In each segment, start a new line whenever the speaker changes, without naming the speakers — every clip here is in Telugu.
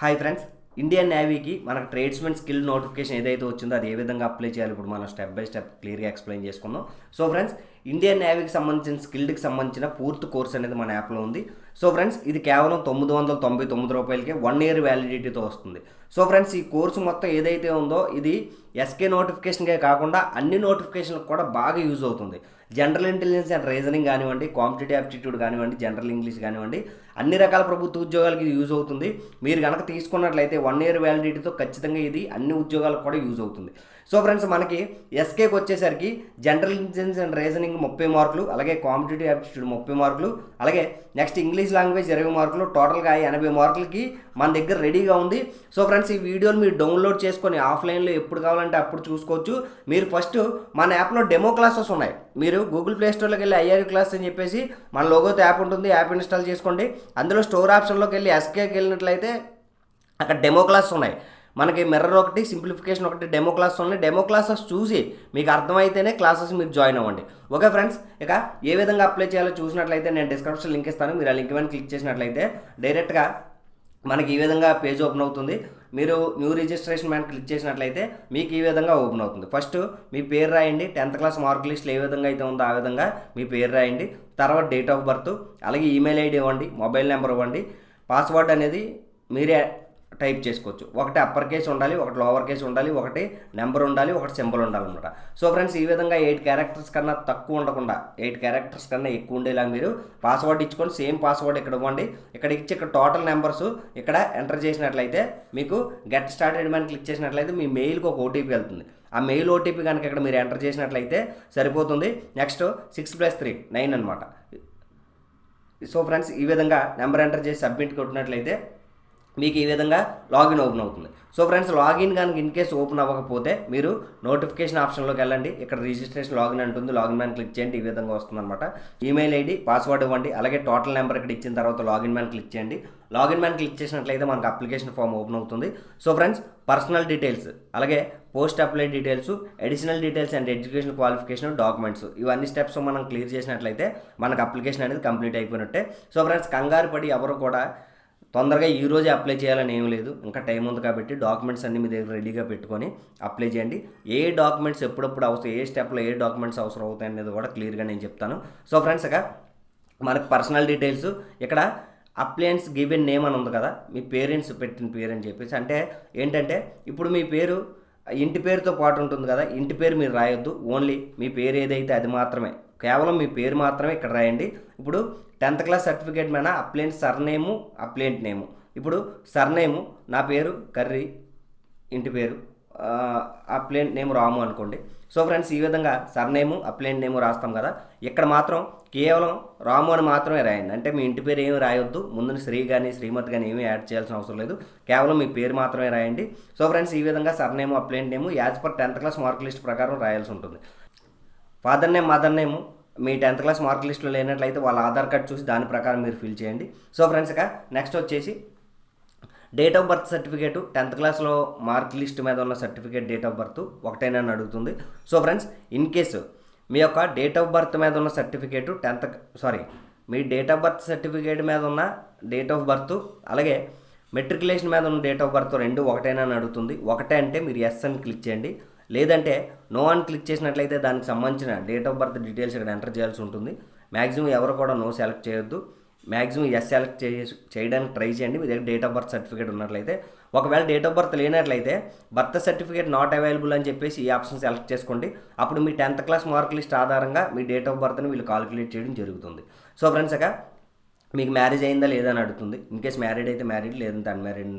హాయ్ ఫ్రెండ్స్ ఇండియన్ నేవీకి మనకు ట్రేడ్స్మెన్ స్కిల్ నోటిఫికేషన్ ఏదైతే వచ్చిందో అది ఏ విధంగా అప్లై చేయాలి? ఇప్పుడు మనం స్టెప్ బై స్టెప్ క్లియర్గా ఎక్స్ప్లెయిన్ చేసుకుందాం. సో ఫ్రెండ్స్ ఇండియన్ నేవీకి సంబంధించిన స్కిల్డ్కి సంబంధించిన పూర్తి కోర్స్ అనేది మన యాప్లో ఉంది. సో ఫ్రెండ్స్ ఇది కేవలం తొమ్మిది వందల తొంభై తొమ్మిది రూపాయలకి వన్ ఇయర్ వ్యాలిడిటీతో వస్తుంది. సో ఫ్రెండ్స్ ఈ కోర్సు మొత్తం ఏదైతే ఉందో ఇది ఎస్కే నోటిఫికేషన్కే కాకుండా అన్ని నోటిఫికేషన్లకు కూడా బాగా యూజ్ అవుతుంది. జనరల్ ఇంటెలిజెన్స్ అండ్ రీజనింగ్ కానివ్వండి కాంపిటేటివ్ యాప్టిట్యూడ్ కానివ్వండి జనరల్ ఇంగ్లీష్ కానివ్వండి అన్ని రకాల ప్రభుత్వ ఉద్యోగాలకి ఇది యూజ్ అవుతుంది. మీరు కనుక తీసుకున్నట్లయితే వన్ ఇయర్ వ్యాలిడిటీతో ఖచ్చితంగా ఇది అన్ని ఉద్యోగాలకు కూడా యూజ్ అవుతుంది. సో ఫ్రెండ్స్ మనకి ఎస్కేకి వచ్చేసరికి జనరల్ ఇంటెలిజెన్స్ అండ్ రీజనింగ్ ముప్పై మార్కులు అలాగే కాంపిటేటివ్ యాప్టిట్యూడ్ ముప్పై మార్కులు అలాగే నెక్స్ట్ ఇంగ్లీష్ లాంగ్వేజ్ ఇరవై మార్కులు టోటల్గా ఎనభై మార్కులకి మన దగ్గర రెడీగా ఉంది. సో ఫ్రెండ్స్ ఈ వీడియోని మీరు డౌన్లోడ్ చేసుకొని ఆఫ్లైన్లో ఎప్పుడు కావాలంటే అప్పుడు చూసుకోవచ్చు. మీరు ఫస్ట్ మన యాప్లో డెమో క్లాసెస్ ఉన్నాయి. మీరు గూగుల్ ప్లే స్టోర్లోకి వెళ్ళి ఐఆర్ క్లాస్ అని చెప్పేసి మన లోగోతో యాప్ ఉంటుంది. యాప్ ఇన్స్టాల్ చేసుకోండి. అందులో స్టోర్ ఆప్షన్లోకి వెళ్ళి ఎస్కేకి వెళ్ళినట్లయితే అక్కడ డెమో క్లాస్ ఉన్నాయి. మనకి మిర్రర్ ఒకటి సింప్లిఫికేషన్ ఒకటి డెమో క్లాస్ ఉన్నాయి. డెమో క్లాసెస్ చూసి మీకు అర్థమైతేనే క్లాసెస్ మీరు జాయిన్ అవ్వండి. ఓకే ఫ్రెండ్స్ ఇక ఏ విధంగా అప్లై చేయాలో చూసినట్లయితే నేను డిస్క్రిప్షన్ లింక్ ఇస్తాను. మీరు ఆ లింక్ మీద క్లిక్ చేసినట్లయితే డైరెక్ట్గా మనకి ఈ విధంగా పేజ్ ఓపెన్ అవుతుంది. మీరు న్యూ రిజిస్ట్రేషన్ మ్యాన్ క్లిక్ చేసినట్లయితే మీకు ఈ విధంగా ఓపెన్ అవుతుంది. ఫస్ట్ మీ పేరు రాయండి. టెన్త్ క్లాస్ మార్క్ లిస్ట్లో ఏ విధంగా అయితే ఉందో ఆ విధంగా మీ పేరు రాయండి. తర్వాత డేట్ ఆఫ్ బర్త్ అలాగే ఈమెయిల్ ఐడి ఇవ్వండి మొబైల్ నెంబర్ ఇవ్వండి. పాస్వర్డ్ అనేది మీరే టైప్ చేసుకోవచ్చు. ఒకటి అప్పర్ కేస్ ఉండాలి ఒకటి లోవర్ కేస్ ఉండాలి ఒకటి నెంబర్ ఉండాలి ఒకటి సింబల్ ఉండాలన్నమాట. సో ఫ్రెండ్స్ ఈ విధంగా ఎయిట్ క్యారెక్టర్స్ కన్నా తక్కువ ఉండకుండా ఎయిట్ క్యారెక్టర్స్ కన్నా ఎక్కువ ఉండేలా మీరు పాస్వర్డ్ ఇచ్చుకొని సేమ్ పాస్వర్డ్ ఇక్కడ ఇవ్వండి. ఇక్కడ ఇచ్చి ఇక్కడ టోటల్ నెంబర్స్ ఇక్కడ ఎంటర్ చేసినట్లయితే మీకు గెట్ స్టార్టెడ్ మ్యాన్ క్లిక్ చేసినట్లయితే మీ మెయిల్కి ఒక ఓటీపీ వెళ్తుంది. ఆ మెయిల్ ఓటీపీ కనుక ఇక్కడ మీరు ఎంటర్ చేసినట్లయితే సరిపోతుంది. Next six plus three nine అనమాట సో ఫ్రెండ్స్ ఈ విధంగా నెంబర్ ఎంటర్ చేసి సబ్మిట్ కొట్టినట్లయితే మీకు ఈ విధంగా లాగిన్ ఓపెన్ అవుతుంది. సో ఫ్రెండ్స్ లాగిన్ కనుక ఇన్ కేసు ఓపెన్ అవ్వకపోతే మీరు నోటిఫికేషన్ ఆప్షన్లోకి వెళ్ళండి. ఇక్కడ రిజిస్ట్రేషన్ లాగిన్ అంటుంది లాగిన్ మ్యాన్ క్లిక్ చేయండి. ఈ విధంగా వస్తుంది అనమాట ఈమెయిల్ ఐడి పాస్వర్డ్ ఇవ్వండి. అలాగే టోటల్ నెంబర్ ఇక్కడ ఇచ్చిన తర్వాత లాగిన్ మ్యాన్ క్లిక్ చేయండి. లాగిన్ మ్యాన్ క్లిక్ చేసినట్లయితే మనకు అప్లికేషన్ ఫామ్ ఓపెన్ అవుతుంది. సో ఫ్రెండ్స్ పర్సనల్ డీటెయిల్స్ అలాగే post apply details additional details and education qualification documents ఇవన్నీ స్టెప్స్ మనం క్లియర్ చేసినట్లయితే మనకు అప్లికేషన్ అనేది కంప్లీట్ అయిపోయినట్టే. సో ఫ్రెండ్స్ కంగారు పడి ఎవరు కూడా తొందరగా ఈ రోజే అప్లై చేయాలని ఏం లేదు. ఇంకా టైం ఉంది కాబట్టి డాక్యుమెంట్స్ అన్ని మీ దగ్గర రెడీగా పెట్టుకొని అప్లై చేయండి. ఏ డాక్యుమెంట్స్ ఎప్పుడప్పుడు అవసరం ఏ స్టెప్లో ఏ డాక్యుమెంట్స్ అవసరం అవుతాయి అనేది కూడా క్లియర్గా నేను చెప్తాను. సో ఫ్రెండ్స్ ఇక మనకు పర్సనల్ డీటెయిల్స్ ఇక్కడ అప్లయన్స్ గివెన్ నేమ్ అని ఉంది కదా మీ పేరెంట్స్ పెట్టిన పేరు అని చెప్పేసి. అంటే ఏంటంటే ఇప్పుడు మీ పేరు ఇంటి పేరుతో పాటు ఉంటుంది కదా ఇంటి పేరు మీరు రాయొద్దు. ఓన్లీ మీ పేరు ఏదైతే అది మాత్రమే. కేవలం మీ పేరు మాత్రమే ఇక్కడ రాయండి. ఇప్పుడు టెన్త్ క్లాస్ సర్టిఫికేట్ మీద అప్లెంట్ సర్నేము అప్లెంట్ నేము. ఇప్పుడు సర్నేము నా పేరు కర్రీ ఇంటి పేరు అప్లెంట్ నేమ్ రాము అనుకోండి. సో ఫ్రెండ్స్ ఈ విధంగా సర్నేము అప్లెంట్ నేము రాస్తాం కదా. ఇక్కడ మాత్రం కేవలం రాము అని మాత్రమే రాయండి. అంటే మీ ఇంటి పేరు ఏమి రాయొద్దు. ముందు శ్రీ కానీ శ్రీమతి కానీ ఏమీ యాడ్ చేయాల్సిన అవసరం లేదు. కేవలం మీ పేరు మాత్రమే రాయండి. సో ఫ్రెండ్స్ ఈ విధంగా surname applicant name as per tenth class mark list ప్రకారం రాయాల్సి ఉంటుంది. ఫాదర్ నేమ్ మదర్ నేమ్ మీ టెన్త్ క్లాస్ మార్క్ లిస్ట్లో లేనట్లయితే వాళ్ళ ఆధార్ కార్డ్ చూసి దాని ప్రకారం మీరు ఫిల్ చేయండి. సో ఫ్రెండ్స్ ఇక నెక్స్ట్ వచ్చేసి date of birth certificate. Tenth క్లాస్లో మార్క్ లిస్ట్ మీద ఉన్న సర్టిఫికేట్ డేట్ ఆఫ్ బర్త్ ఒకటేనా అని అడుగుతుంది. సో ఫ్రెండ్స్ ఇన్ కేసు మీ యొక్క డేట్ ఆఫ్ బర్త్ మీద ఉన్న సర్టిఫికేట్ టెన్త్ సారీ మీ డేట్ ఆఫ్ బర్త్ సర్టిఫికేట్ మీద ఉన్న డేట్ ఆఫ్ బర్త్ అలాగే మెట్రికులేషన్ మీద ఉన్న డేట్ ఆఫ్ బర్త్ రెండు ఒకటేనా అని అడుగుతుంది. ఒకటే అంటే మీరు ఎస్ అని క్లిక్ చేయండి. లేదంటే నో అని క్లిక్ చేసినట్లయితే దానికి సంబంధించిన డేట్ ఆఫ్ బర్త్ డీటెయిల్స్ ఇక్కడ ఎంటర్ చేయాల్సి ఉంటుంది. మ్యాక్సిమం ఎవరు కూడా నో సెలెక్ట్ చేయొద్దు. మ్యాక్సిమం ఎస్ సెలెక్ట్ చే చేయడానికి ట్రై చేయండి. మీ దగ్గర డేట్ ఆఫ్ బర్త్ సర్టిఫికేట్ ఉన్నట్లయితే. ఒకవేళ డేట్ ఆఫ్ బర్త్ లేనట్లయితే బర్త్ సర్టిఫికేట్ నాట్ అవైలబుల్ అని చెప్పేసి ఈ ఆప్షన్ సెలెక్ట్ చేసుకోండి. అప్పుడు మీ టెన్త్ క్లాస్ మార్క్ లిస్ట్ ఆధారంగా మీ డేట్ ఆఫ్ బర్త్ని వీళ్ళు కాలిక్యులేట్ చేయడం జరుగుతుంది. సో ఫ్రెండ్స్ ఇక మీకు మ్యారేజ్ అయిందా లేదా అని అడుగుతుంది. ఇన్ కేస్ మ్యారీడ్ అయితే మ్యారీడ్ లేదంటే అన్మ్యారీడ్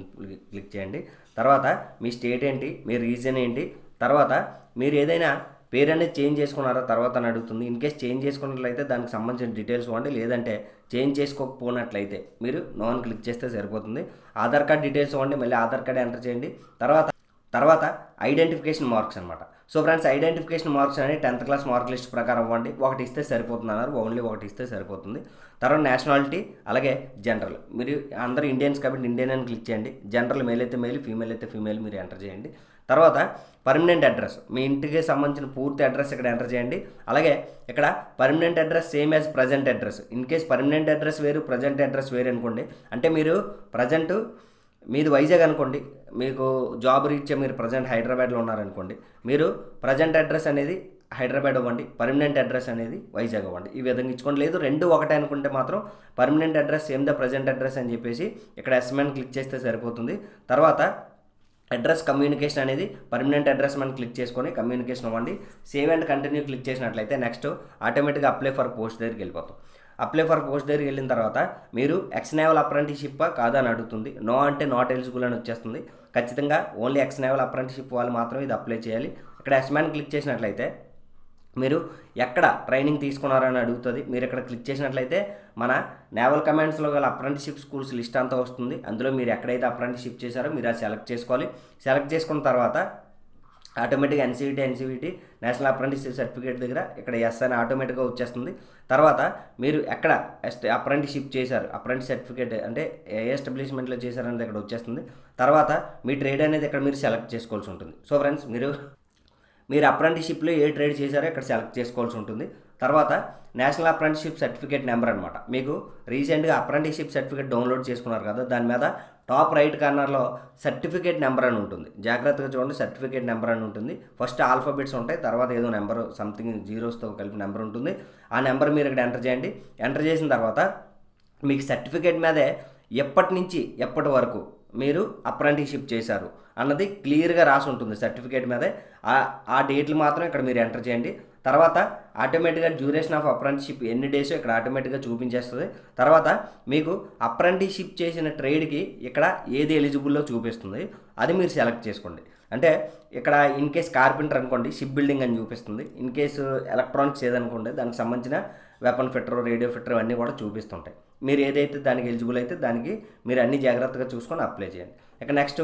క్లిక్ చేయండి. తర్వాత మీ స్టేట్ ఏంటి మీ రీజన్ ఏంటి తర్వాత మీరు ఏదైనా పేరు అనేది చేంజ్ చేసుకున్నారా? తర్వాత అని అడుగుతుంది. ఇన్ కేస్ చేంజ్ చేసుకున్నట్లయితే దానికి సంబంధించిన డీటెయిల్స్ ఇవ్వండి. లేదంటే చేంజ్ చేసుకోకపోయినట్లయితే మీరు నోన్ క్లిక్ చేస్తే సరిపోతుంది. ఆధార్ కార్డ్ డీటెయిల్స్ ఇవ్వండి. మళ్ళీ ఆధార్ కార్డ్ ఎంటర్ చేయండి. తర్వాత తర్వాత ఐడెంటిఫికేషన్ మార్క్స్ అనమాట సో ఫ్రెండ్స్ ఐడెంటిఫికేషన్ మార్క్స్ అనేది టెన్త్ క్లాస్ మార్క్ లిస్ట్ ప్రకారం ఇవ్వండి. ఒకటి ఇస్తే సరిపోతుంది అన్నారు. ఓన్లీ ఒకటి ఇస్తే సరిపోతుంది. తర్వాత నేషనాలిటీ అలాగే జనరల్. మీరు అందరూ ఇండియన్స్ కాబట్టి ఇండియన్ అని క్లిక్ చేయండి. జనరల్ మేల్ అయితే మేల్ ఫీమేల్ అయితే ఫీమేల్ మీరు ఎంటర్ చేయండి. తర్వాత పర్మనెంట్ అడ్రస్ మీ ఇంటికి సంబంధించిన పూర్తి అడ్రస్ ఇక్కడ ఎంటర్ చేయండి. అలాగే ఇక్కడ permanent address same as present address in case permanent address వేరు ప్రజెంట్ అడ్రస్ వేరు అనుకోండి. అంటే మీరు ప్రజెంట్ మీది వైజాగ్ అనుకోండి. మీకు జాబ్ రీత్యా మీరు ప్రజెంట్ హైదరాబాద్లో ఉన్నారనుకోండి. మీరు ప్రజెంట్ అడ్రస్ అనేది హైదరాబాద్ ఇవ్వండి. పర్మనెంట్ అడ్రస్ అనేది వైజాగ్ ఇవ్వండి. ఈ విధంగా ఇచ్చుకోండి. లేదు రెండు ఒకటే అనుకుంటే మాత్రం permanent address same the present address అని చెప్పేసి ఇక్కడ ఎస్ఎంఎన్ క్లిక్ చేస్తే సరిపోతుంది. తర్వాత అడ్రస్ కమ్యూనికేషన్ అనేది పర్మనెంట్ అడ్రస్ మనం క్లిక్ చేసుకొని కమ్యూనికేషన్ ఇవ్వండి సేవ్ అండ్ కంటిన్యూ క్లిక్ చేసినట్లయితే నెక్స్ట్ ఆటోమేటిక్గా అప్లై ఫర్ పోస్ట్ దగ్గరికి వెళ్ళిపోతాం. అప్లై ఫర్ పోస్ట్ దగ్గరికి వెళ్ళిన తర్వాత మీరు ఎక్స్ నేవల్ అప్రెంటిషిప్ కాదా అని అడుగుతుంది. నో అంటే నాట్ ఎలిజిబుల్ అని వచ్చేస్తుంది. ఖచ్చితంగా ఓన్లీ ఎక్స్ నేవల్ అప్రెంటిషిప్ వాళ్ళు మాత్రం ఇది అప్లై చేయాలి. ఇక్కడ ఎస్మాన్ క్లిక్ చేసినట్లయితే మీరు ఎక్కడ ట్రైనింగ్ తీసుకున్నారని అడుగుతుంది మీరు ఇక్కడ క్లిక్ చేసినట్లయితే మన నేవల్ కమాండ్స్లో గల అప్రెంటిషిప్ స్కూల్స్ లిస్ట్ అంతా వస్తుంది. అందులో మీరు ఎక్కడైతే అప్రెంటిషిప్ చేశారో మీరు అది సెలెక్ట్ చేసుకోవాలి. సెలెక్ట్ చేసుకున్న తర్వాత ఆటోమేటిక్గా NCVT NCVT national apprenticeship certificate దగ్గర ఇక్కడ ఎస్ అని ఆటోమేటిక్గా వచ్చేస్తుంది. తర్వాత మీరు ఎక్కడ అప్రెంటిషిప్ చేశారు అప్రెంటిస్ సర్టిఫికేట్ అంటే ఏ ఎస్టాబ్లిష్మెంట్లో చేశారనేది ఇక్కడ వచ్చేస్తుంది. తర్వాత మీ ట్రేడ్ అనేది ఇక్కడ మీరు సెలెక్ట్ చేసుకోవాల్సి ఉంటుంది. సో ఫ్రెండ్స్ మీరు మీరు అప్రెంటిషిప్లో ఏ ట్రేడ్ చేశారో ఇక్కడ సెలెక్ట్ చేసుకోవాల్సి ఉంటుంది. తర్వాత నేషనల్ అప్రెంటిషిప్ సర్టిఫికేట్ నెంబర్ అనమాట మీకు రీసెంట్గా అప్రెంటిషిప్ సర్టిఫికేట్ డౌన్లోడ్ చేసుకున్నారు కదా దాని మీద టాప్ రైట్ కార్నర్లో సర్టిఫికేట్ నెంబర్ అని ఉంటుంది. జాగ్రత్తగా చూడండి సర్టిఫికేట్ నెంబర్ అని ఉంటుంది. ఫస్ట్ ఆల్ఫాబెట్స్ ఉంటాయి తర్వాత ఏదో నెంబర్ సంథింగ్ జీరోస్తో కలిపి నెంబర్ ఉంటుంది. ఆ నెంబర్ మీరు ఇక్కడ ఎంటర్ చేయండి. ఎంటర్ చేసిన తర్వాత మీకు సర్టిఫికేట్ మీదే ఎప్పటి నుంచి ఎప్పటి వరకు మీరు అప్రెంటిషిప్ చేశారు అన్నది క్లియర్గా రాసి ఉంటుంది సర్టిఫికేట్ మీదే. ఆ- డేట్లు మాత్రం ఇక్కడ మీరు ఎంటర్ చేయండి. తర్వాత ఆటోమేటిక్గా డ్యూరేషన్ ఆఫ్ అప్రెంటిషిప్ ఎన్ని డేస్ ఇక్కడ ఆటోమేటిక్గా చూపించేస్తుంది. తర్వాత మీకు అప్రెంటిషిప్ చేసిన ట్రేడ్కి ఇక్కడ ఏది ఎలిజిబుల్లో చూపిస్తుంది అది మీరు సెలెక్ట్ చేసుకోండి. అంటే ఇక్కడ ఇన్ కేస్ కార్పెంటర్ అనుకోండి షిప్ బిల్డింగ్ అని చూపిస్తుంది. ఇన్ కేసు ఎలక్ట్రానిక్స్ ఏదనుకోండి దానికి సంబంధించిన వెపన్ ఫిట్టర్ రేడియో ఫిట్టర్ అన్నీ కూడా చూపిస్తుంటాయి. మీరు ఏదైతే దానికి ఎలిజిబుల్ అయితే దానికి మీరు అన్ని జాగ్రత్తగా చూసుకొని అప్లై చేయండి. ఇక నెక్స్ట్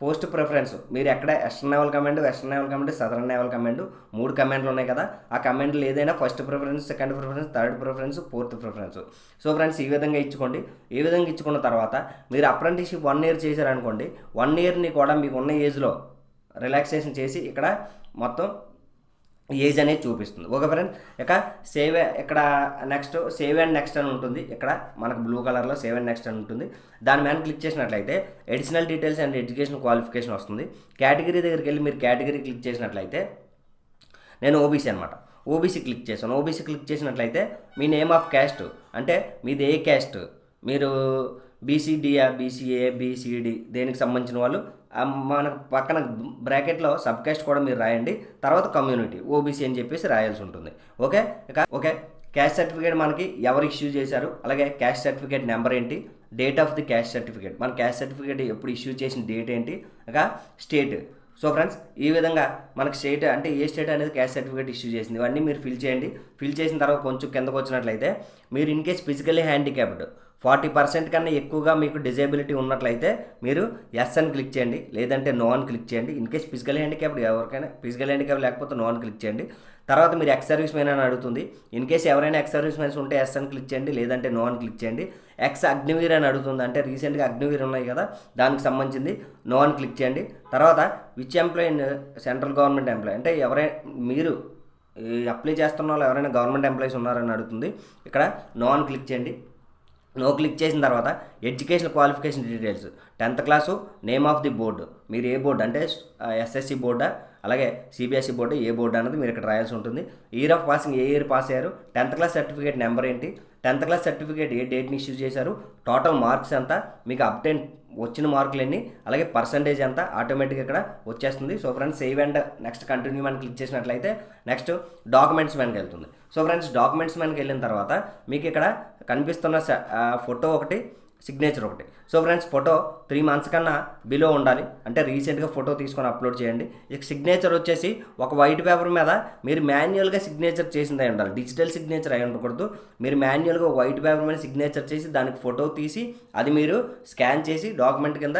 పోస్ట్ ప్రిఫరెన్స్ మీరు ఎక్కడ eastern naval command western naval command southern naval command మూడు కమాండ్లు ఉన్నాయి కదా. ఆ కమాండ్లు ఏదైనా first preference second preference third preference fourth preference so friends ఈ విధంగా ఇచ్చుకోండి. ఈ విధంగా ఇచ్చుకున్న తర్వాత మీరు అప్రెంటిషిప్ వన్ ఇయర్ చేశారనుకోండి వన్ ఇయర్ని కూడా మీకు ఉన్న ఏజ్లో రిలాక్సేషన్ చేసి ఇక్కడ మొత్తం ఏజ్ అనేది చూపిస్తుంది. ఓకే ఫ్రెండ్ ఇక సేవ్ ఇక్కడ నెక్స్ట్ సేవ్ అండ్ నెక్స్ట్ అని ఉంటుంది. ఇక్కడ మనకు బ్లూ కలర్లో సేవ్ అండ్ నెక్స్ట్ అని ఉంటుంది. దాని మీద క్లిక్ చేసినట్లయితే additional details and education qualification వస్తుంది. కేటగిరీ దగ్గరికి వెళ్ళి మీరు కేటగిరీ క్లిక్ చేసినట్లయితే నేను ఓబీసీ అనమాట ఓబీసీ క్లిక్ చేశాను. ఓబీసీ క్లిక్ చేసినట్లయితే మీ నేమ్ ఆఫ్ క్యాస్ట్ అంటే మీది ఏ క్యాస్ట్ మీరు బీసీడీఆ బీసీఏ బీసీడీ దేనికి సంబంధించిన వాళ్ళు మన పక్కన బ్రాకెట్లో సబ్కాస్ట్ కూడా మీరు రాయండి. తర్వాత కమ్యూనిటీ ఓబీసీ అని చెప్పేసి రాయాల్సి ఉంటుంది. ఓకే? ఇక ఓకే. క్యాస్ట్ సర్టిఫికేట్ మనకి ఎవరు ఇష్యూ చేశారు? అలాగే క్యాస్ట్ సర్టిఫికేట్ నెంబర్ ఏంటి? Date of the caste certificate. మన క్యాస్ట్ సర్టిఫికేట్ ఎప్పుడు ఇష్యూ చేసిన డేట్ ఏంటి? ఇక స్టేట్. సో ఫ్రెండ్స్ ఈ విధంగా మనకి స్టేట్ అంటే ఏ స్టేట్ అనేది క్యాష్ సర్టిఫికేట్ ఇష్యూ చేసింది. ఇవన్నీ మీరు ఫిల్ చేయండి. ఫిల్ చేసిన తర్వాత కొంచెం కిందకు వచ్చినట్లయితే మీరు in case physically handicapped forty percent కన్నా ఎక్కువగా మీకు డిజేబిలిటీ ఉన్నట్లయితే మీరు ఎస్ అని క్లిక్ చేయండి. లేదంటే నో అని క్లిక్ చేయండి. ఇన్ కేస్ ఫిజికల్ హ్యాండిక్యాప్డ్ ఎవరికైనా ఫిజికల్ హ్యాండిక్యాప్ లేకపోతే నో అని క్లిక్ చేయండి. తర్వాత మీరు ఎక్స్ సర్వీస్ మ్యాన్ అని అడుగుతుంది. ఇన్ కేస్ ఎవరైనా ఎక్స్ సర్వీస్ మ్యాన్స్ ఉంటే ఎస్ అని క్లిక్ చేయండి లేదంటే నో అని క్లిక్ చేయండి. ఎక్స్ అగ్నివీర్ అని అడుగుతుంది అంటే రీసెంట్గా అగ్నివీర్ ఉన్నాయి కదా దానికి సంబంధించింది నో అని క్లిక్ చేయండి. తర్వాత which employ central government employ అంటే ఎవరైనా మీరు అప్లై చేస్తున్న వాళ్ళు ఎవరైనా గవర్నమెంట్ ఎంప్లాయీస్ ఉన్నారని అడుగుతుంది. ఇక్కడ నో అని క్లిక్ చేయండి. నో క్లిక్ చేసిన తర్వాత education qualification details tenth class name of the board మీరు ఏ బోర్డు అంటే uh, ఎస్ఎస్సి బోర్డా అలాగే సిబిఎస్ఈ బోర్డు ఏ బోర్డు అనేది మీరు ఇక్కడ రాయాల్సి ఉంటుంది. ఇయర్ ఆఫ్ పాసింగ్ ఏ ఇయర్ పాస్ అయ్యారు? టెన్త్ క్లాస్ సర్టిఫికేట్ నెంబర్ ఏంటి? టెన్త్ క్లాస్ సర్టిఫికేట్ ఏ డేట్ని ఇష్యూ చేశారు? టోటల్ మార్క్స్ ఎంత? మీకు అప్డేట్ వచ్చిన మార్కులు ఎన్ని? అలాగే పర్సంటేజ్ ఎంత? ఆటోమేటిక్గా ఇక్కడ వచ్చేస్తుంది. So friends save and next continue మనం క్లిక్ చేసినట్లయితే నెక్స్ట్ డాక్యుమెంట్స్ మనకి వెళ్తుంది. సో ఫ్రెండ్స్ డాక్యుమెంట్స్ మనకి వెళ్ళిన తర్వాత మీకు ఇక్కడ కనిపిస్తున్న ఫోటో ఒకటి. సిగ్నేచర్ ఒకటి. So friends photo three months కన్నా బిలో ఉండాలి. అంటే రీసెంట్గా ఫోటో తీసుకొని అప్లోడ్ చేయండి. ఇక సిగ్నేచర్ వచ్చేసి ఒక వైట్ పేపర్ మీద మీరు మాన్యువల్గా సిగ్నేచర్ చేసింది అయి ఉండాలి. డిజిటల్ సిగ్నేచర్ అయి ఉండకూడదు. మీరు మాన్యువల్గా వైట్ పేపర్ మీద సిగ్నేచర్ చేసి దానికి ఫోటో తీసి అది మీరు స్కాన్ చేసి డాక్యుమెంట్ కింద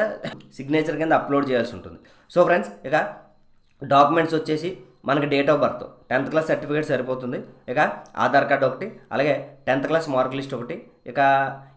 సిగ్నేచర్ కింద అప్లోడ్ చేయాల్సి ఉంటుంది. సో ఫ్రెండ్స్ ఇక డాక్యుమెంట్స్ వచ్చేసి మనకి date of birth tenth class certificate సరిపోతుంది. ఇక ఆధార్ కార్డ్ ఒకటి అలాగే టెన్త్ క్లాస్ మార్క్ లిస్ట్ ఒకటి ఇక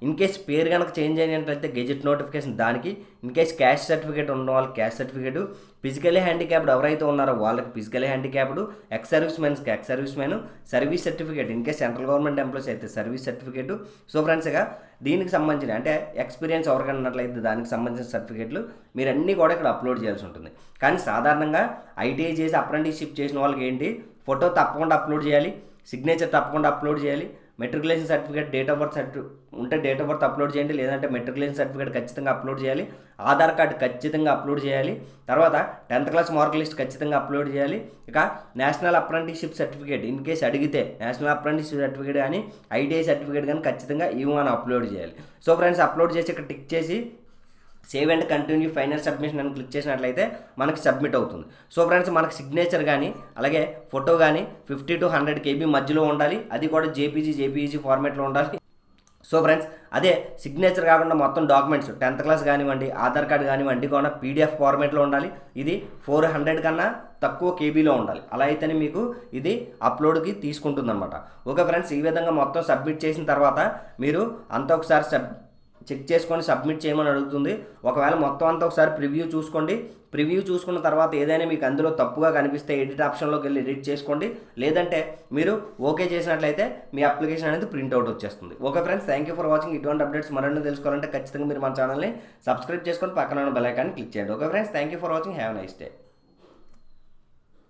ఇన్ కేస్ పేరు కనుక చేంజ్ అయినట్లయితే గెజెట్ నోటిఫికేషన్ దానికి ఇన్ కేస్ క్యాష్ సర్టిఫికేట్ ఉన్న వాళ్ళకి క్యాష్ సర్టిఫికేట్ ఫిజికలీ హ్యాండిక్యాప్డ్ ఎవరైతే ఉన్నారో వాళ్ళకి physically handicapped ex service మెన్స్కి ex service men service certificate in case central government employees అయితే సర్వీస్ సర్టిఫికేట్ సో ఫ్రెండ్స్ ఇక దీనికి సంబంధించిన అంటే ఎక్స్పీరియన్స్ ఎవరికైనా ఉన్నట్లయితే దానికి సంబంధించిన సర్టిఫికేట్లు మీరు అన్నీ కూడా ఇక్కడ అప్లోడ్ చేయాల్సి ఉంటుంది. కానీ సాధారణంగా ఐటీఐ చేసి అప్రెంటిస్షిప్ చేసిన వాళ్ళకి ఏంటి? ఫోటో తప్పకుండా అప్లోడ్ చేయాలి సిగ్నేచర్ తప్పకుండా అప్లోడ్ చేయాలి matriculation certificate date of birth సర్టి ఉంటే డేట్ ఆఫ్ బర్త్ అప్లోడ్ చేయండి. లేదంటే మెట్రికులేషన్ సర్టిఫికేట్ ఖచ్చితంగా అప్లోడ్ చేయాలి. ఆధార్ కార్డు ఖచ్చితంగా అప్లోడ్ చేయాలి. తర్వాత టెన్త్ క్లాస్ మార్క్ లిస్ట్ ఖచ్చితంగా అప్లోడ్ చేయాలి. ఇక national apprenticeship certificate in case అడిగితే నేషనల్ అప్రెంటిస్షిప్ సర్టిఫికేట్ కానీ ఐటీఐ సర్టిఫికేట్ కానీ ఖచ్చితంగా ఇవి మనం అప్లోడ్ చేయాలి. సో ఫ్రెండ్స్ అప్లోడ్ చేసి ఇక్కడ టిక్ చేసి save and continue final submission అని క్లిక్ చేసినట్లయితే మనకి సబ్మిట్ అవుతుంది. సో ఫ్రెండ్స్ మనకి సిగ్నేచర్ కానీ అలాగే ఫోటో కానీ ఫిఫ్టీ టు హండ్రెడ్ కేబీ మధ్యలో ఉండాలి. అది కూడా జేపీజీ జేపీజీ ఫార్మేట్లో ఉండాలి. సో ఫ్రెండ్స్ అదే సిగ్నేచర్ కాకుండా మొత్తం డాక్యుమెంట్స్ టెన్త్ క్లాస్ కానివ్వండి ఆధార్ కార్డు కానివ్వండి కూడా పీడిఎఫ్ ఫార్మేట్లో ఉండాలి. ఇది ఫోర్ హండ్రెడ్ కన్నా తక్కువ కేబీలో ఉండాలి. అలా అయితేనే మీకు ఇది అప్లోడ్కి తీసుకుంటుంది అనమాట ఓకే ఫ్రెండ్స్ ఈ విధంగా మొత్తం సబ్మిట్ చేసిన తర్వాత మీరు అంతా ఒకసారి సబ్ చెక్ చేసుకొని సబ్మిట్ చేయమని అడుగుతుంది. ఒకవేళ మొత్తం అంతా ఒకసారి ప్రివ్యూ చూసుకోండి. ప్రివ్యూ చూసుకున్న తర్వాత ఏదైనా మీకు అందులో తప్పుగా కనిపిస్తే ఎడిట్ ఆప్షన్లోకి వెళ్ళి ఎడిట్ చేసుకోండి. లేదంటే మీరు ఓకే చేసినట్లయితే మీ అప్లికేషన్ అనేది ప్రింట్అవుట్ వచ్చేస్తుంది. Okay friends thank you for watching ఇటువంటి అప్డేట్స్ మరెన్నో తెలుసుకోవాలంటే ఖచ్చితంగా మీరు మన ఛానల్ని సబ్స్క్రైబ్ చేసుకొని పక్కన ఉన్న బెల్ ఐకాన్ని క్లిక్ చేయండి. Okay friends thank you for watching have nice day